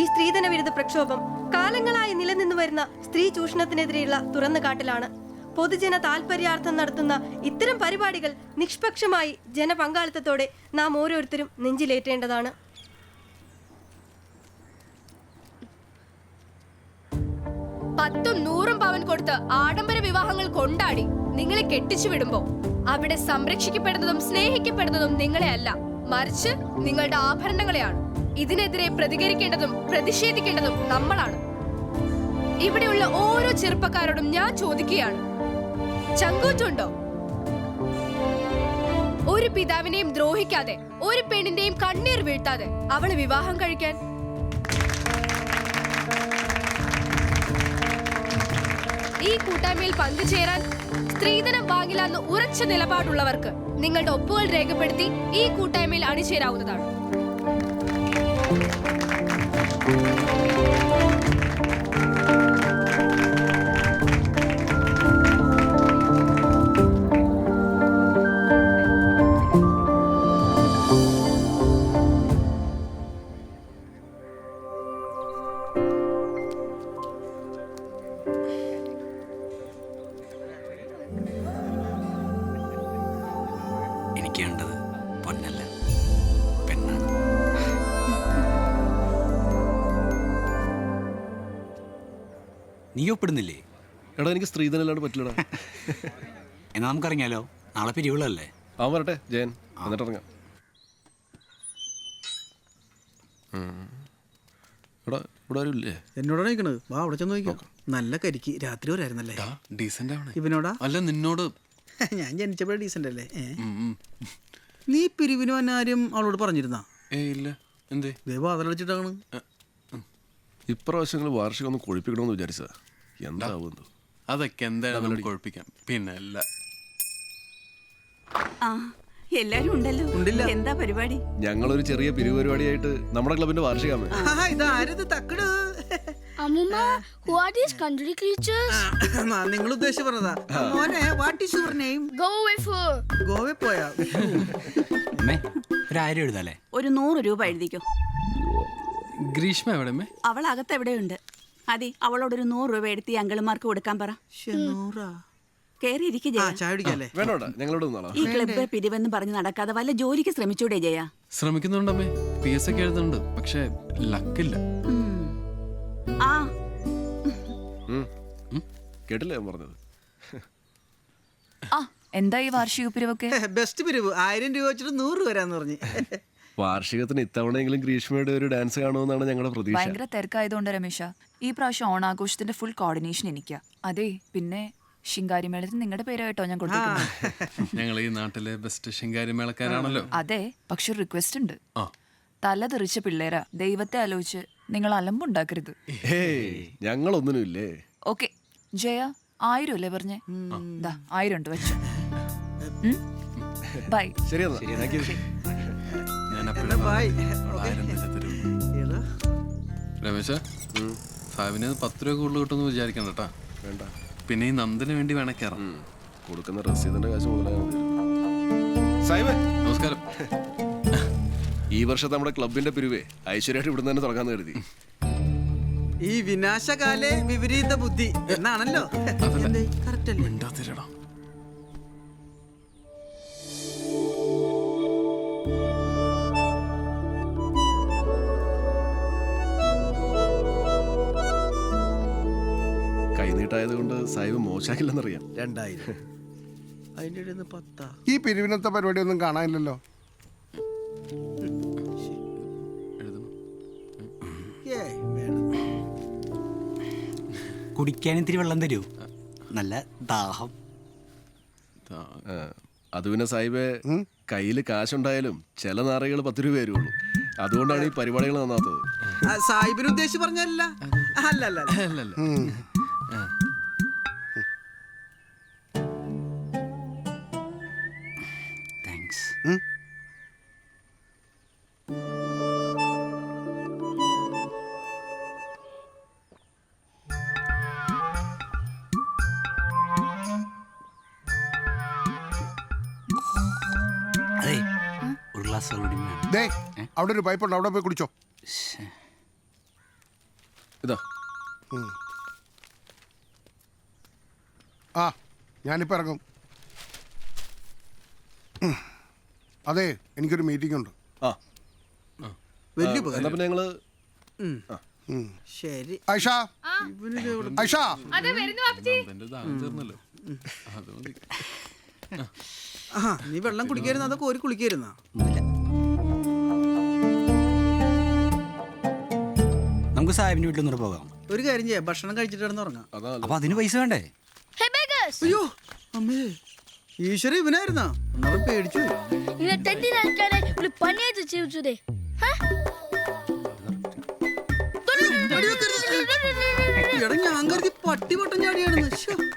ഈ സ്ത്രീധന വിരുദ്ധ പ്രക്ഷോഭം കാലങ്ങളായി നിലനിന്നു വരുന്ന സ്ത്രീ ചൂഷണത്തിനെതിരെയുള്ള തുറന്നുകാട്ടലാണ്. പൊതുജന താൽപര്യാർത്ഥം നടത്തുന്ന ഇത്തരം പരിപാടികൾ നിഷ്പക്ഷമായി ജനപങ്കാളിത്തത്തോടെ നാം ഓരോരുത്തരും നെഞ്ചിലേറ്റേണ്ടതാണ്. പത്തും നൂറും പവൻ കൊടുത്ത് ആഡംബര വിവാഹങ്ങൾ കൊണ്ടാടി നിങ്ങളെ കെട്ടിച്ചു വിടുമ്പോ. അവിടെ സംരക്ഷിക്കപ്പെടുന്നതും സ്നേഹിക്കപ്പെടുന്നതും നിങ്ങളെ അല്ല മറിച്ച് നിങ്ങളുടെ ആഭരണങ്ങളെയാണ്. ഇതിനെതിരെ പ്രതികരിക്കേണ്ടതും പ്രതിഷേധിക്കേണ്ടതും നമ്മളാണ്. ഇവിടെയുള്ള ഓരോ ചെറുപ്പക്കാരോടും ഞാൻ ചോദിക്കുകയാണ്. ചങ്കൂറ്റുണ്ടോ? ഒരു പിതാവിനെയും ദ്രോഹിക്കാതെ ഒരു പെണ്ണിന്റെയും കണ്ണീർ വീഴ്ത്താതെ അവളെ വിവാഹം കഴിക്കാൻ. ഈ കൂട്ടായ്മയിൽ പങ്കുചേരാൻ സ്ത്രീധനം വാങ്ങില്ല എന്ന് ഉറച്ച നിലപാടുള്ളവർക്ക് നിങ്ങളുടെ ഒപ്പുകൾ രേഖപ്പെടുത്തി ഈ കൂട്ടായ്മയിൽ അണിചേരാവുന്നതാണ്. എനിക്ക് നീ ഒപ്പിടുന്നില്ലേ? എടാ എനിക്ക് സ്ത്രീധനല്ലാണ്ട് പറ്റില്ലടാ. എന്നാ നമുക്കറിയാലോ നാളെ പിരിവുള്ളല്ലേ അവൻ വരട്ടെ ജയൻ. എന്നിട്ട് ഇറങ്ങാം. എടാ ഇവിടെ ആരും ഇല്ലേ? എന്നോടാണ് ചോദിക്കണത്. വാ അവിടെ ചെന്ന് നോക്കാം. നല്ല കരിക്ക്. രാത്രി വരായിരുന്നല്ലേ? ഡീസന്റ് ആണ് ഇവനോടാ? അല്ല നിന്നോട്. ഞാൻ ജനിച്ചപ്പോഴേ ഡീസന്റ് അല്ലേ? ഏ? നീ പിരിവിന് വന്ന ആരും അവളോട് പറഞ്ഞിരുന്നാ? ഏയ് ഇല്ല. എന്തേ? ദേ വാതിലടിച്ചിട്ടാണ് ഇപ്രാവശ്യങ്ങൾ വാർഷികം ഒന്ന് കൊഴിപ്പിക്കണമെന്ന് വിചാരിച്ചതാ. എന്താവുന്നു അതൊക്കെ എന്തായാലും കുഴപ്പിക്കാം. പിന്നെ അല്ല. ആ എല്ലാരും ഉണ്ടല്ലോ. ഉണ്ടല്ലോ. എന്താ പരിപാടി? ഞങ്ങളൊരു ചെറിയ പിരിവ് പരിപാടിയായിട്ട് നമ്മുടെ ക്ലബിന്റെ these country creatures? നിങ്ങൾ ഉദ്ദേശിച്ച് പറഞ്ഞതാ. മോനെ വാട്ട് ഈസ് യുവർ നെയിം പോയാ. അമ്മേ ഒരു ആയിരം ഒരു നൂറ് രൂപ എഴുതിക്കോ. ഗ്രീഷ്മ എവിടെ? അവൾ അകത്ത് എവിടെയുണ്ട്? അതി ഒരു നൂറ് രൂപ എടുത്ത് ഈ അങ്കിളുമാർക്ക് കൊടുക്കാൻ പറ. കേറി ഇരിക്കു ആ ജയ. ചായ കുടിക്കല്ലേ? വേണോടാ ഞങ്ങളോട് നിന്നാളാ ഈ ക്ലബ്ബ് പിരിവെന്ന് പറഞ്ഞ് നടക്കാതെ വല്ല ജോലിക്ക് ശ്രമിച്ചൂടെ ജയ? ശ്രമിക്കുന്നുണ്ടമ്മേ പി എസ് ഒക്കെ എഴുതുന്നുണ്ട് പക്ഷെ ലക്കില്ല. ഉം. ആ. കേട്ടില്ലേ ഞാൻ പറഞ്ഞത്. ആ എന്താ ഈ വാർഷിക പിരിവൊക്കെ? ബെസ്റ്റ് പിരിവ്. ആയിരം രൂപ വെച്ചിട്ട് നൂറ് രൂപ വരാന്ന് പറഞ്ഞ്. വാർഷികത്തിന് ഇത്തവണയെങ്കിലും ഗ്രീഷ്മയുടെ ഒരു ഡാൻസ് കാണുമെന്നാണ് ഞങ്ങളുടെ പ്രതീക്ഷ. ഭയങ്കര തിരക്കായതുകൊണ്ട് രമേശ ഈ പ്രാവശ്യം ഓണാഘോഷത്തിന്റെ ഫുൾ കോർഡിനേഷൻ എനിക്ക്. അതെ പിന്നെ ശിങ്കാരിമേളത്തിന് നിങ്ങളുടെ പേര് കേട്ടോ ഞാൻ കൊടുത്തിട്ടുണ്ട് ഞങ്ങൾ ഈ നാട്ടിലെ ബെസ്റ്റ് ശിങ്കാരി മേളക്കാരാണല്ലോ അതെ പക്ഷെ ഒരു റിക്വസ്റ്റ് ഉണ്ട്. ആ. തല തെറിച്ച പിള്ളേരാ ദൈവത്തെ ആലോചിച്ച് നിങ്ങൾ അലമ്പുണ്ടാക്കരുത്. ഹേയ് ഞങ്ങളൊന്നിനുമില്ലേ? ഓക്കെ ജയ ആയിരം അല്ലേ പറഞ്ഞേ? ദാ ആയിരം ഉണ്ട് വെച്ചു. ബൈ ശരി. എന്നാ bye. എടാ, രമേശ ഫാവിന് പത്ത് രൂപ കൂടുതൽ കിട്ടുമെന്ന് വിചാരിക്കണം കേട്ടാ. വേണ്ട. പിന്നെ ഈ നന്ദിന് വേണ്ടി വേണേ കയറാം ഉം. കൊടുക്കുന്ന റസീദിന്റെ കാശ് മുതലായാൽ മതി. സൈമൻ നമസ്കാരം. ഈ വർഷത്തെ നമ്മുടെ ക്ലബിന്റെ പിരിവേ ഐശ്വര്യമായിട്ട് ഇവിടുന്ന് തന്നെ തുടങ്ങാന്ന് കരുതി. ഈ വിനാശകാലെ വിപരീത ബുദ്ധി. എന്നാണല്ലോ? കറക്റ്റ് കൈനീട്ടായത് കൊണ്ട് സാഹിബ് മോശമാക്കില്ലെന്നറിയാം രണ്ടായിരം. അതിന്റെ ഇടയിൽ നിന്ന് പത്താ. ഈ പിരിവിനത്തെ പരിപാടിയൊന്നും കാണാനില്ലല്ലോ. ഏയ് വേണം. കുടിക്കാൻ ഇത്തിരി വെള്ളം തരൂ. നല്ല ദാഹം. ദാ- ആ, അത് പിന്നെ സാഹിബ് കയ്യിൽ കാശുണ്ടായാലും ചില നാറകൾ പത്ത് രൂപ വരുള്ളൂ. അതുകൊണ്ടാണ് ഈ പരിപാടികൾ നന്നാത്തത്. ആ, സാഹിബിന് ഉദ്ദേശിച്ച് പറഞ്ഞല്ല അല്ലല്ല അല്ല അല്ല. അതെ ഒരു ഗ്ലാസ് വേണം ദേ അവിടെ ഒരു പൈപ്പ് ഉണ്ട് അവിടെ പോയി കുടിച്ചോ. ശ്ശേ. ഇതാ. ആ ഞാനിപ്പോൾ ഇറങ്ങും. ഉം. അതെ എനിക്കൊരു മീറ്റിംഗ് ഉണ്ട്. ആ. വലിയ എന്നാ ഉപകാരം. പിന്നെ ഞങ്ങൾ ഉം. ശരി. ഐഷ ഐഷ അതെ വരുന്നു എന്റെ ദാഹം തീർന്നല്ലോ. അത് മതി. ആ നീ വെള്ളം കുടിക്കായിരുന്നു? അതൊക്കെ കോരി കുളിക്കായിരുന്ന? നമുക്ക് സാഹിബിന്റെ വീട്ടിൽ പോകാം. ഒരു കാര്യം ചെയ്യാം. ഭക്ഷണം കഴിച്ചിട്ട് കിടന്ന് ഉറങ്ങാം. അതാ അപ്പൊ അതിന് പൈസ വേണ്ടേ? അയ്യോ അമ്മേ. ഈശ്വര ഇവനായിരുന്നാ? പേടിച്ചു ഒരു പണിയായിട്ട് ചെയ്തേ എടാ ഞാൻ കരുതി പട്ടി പൊട്ടം ചാടിയാണെന്ന്.